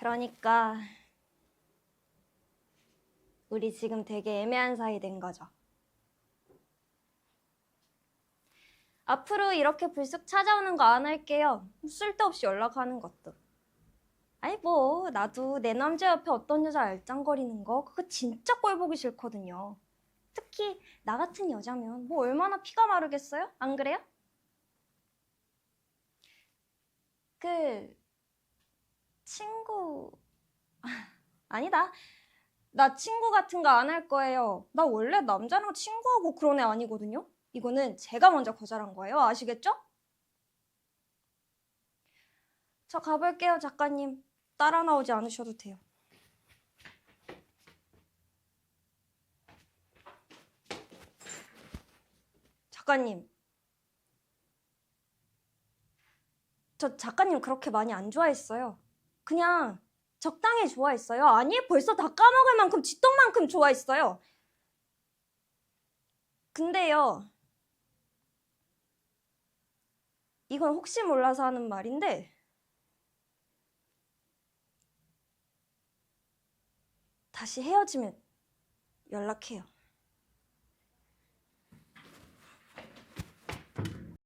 그러니까 우리 지금 되게 애매한 사이 된 거죠. 앞으로 이렇게 불쑥 찾아오는 거 안 할게요. 쓸데없이 연락하는 것도. 아니 뭐 나도 내 남자 옆에 어떤 여자 알짱거리는 거 그거 진짜 꼴 보기 싫거든요. 특히 나 같은 여자면 뭐 얼마나 피가 마르겠어요? 안 그래요? 그 친구 아니다. 나 친구 같은 거 안 할 거예요. 나 원래 남자랑 친구하고 그런 애 아니거든요. 이거는 제가 먼저 거절한 거예요. 아시겠죠? 저 가볼게요, 작가님. 따라 나오지 않으셔도 돼요. 작가님. 저 작가님 그렇게 많이 안 좋아했어요. 그냥 적당히 좋아했어요. 아니, 벌써 다 까먹을 만큼 쥐똥만큼 좋아했어요. 근데요. 이건 혹시 몰라서 하는 말인데 다시 헤어지면 연락해요.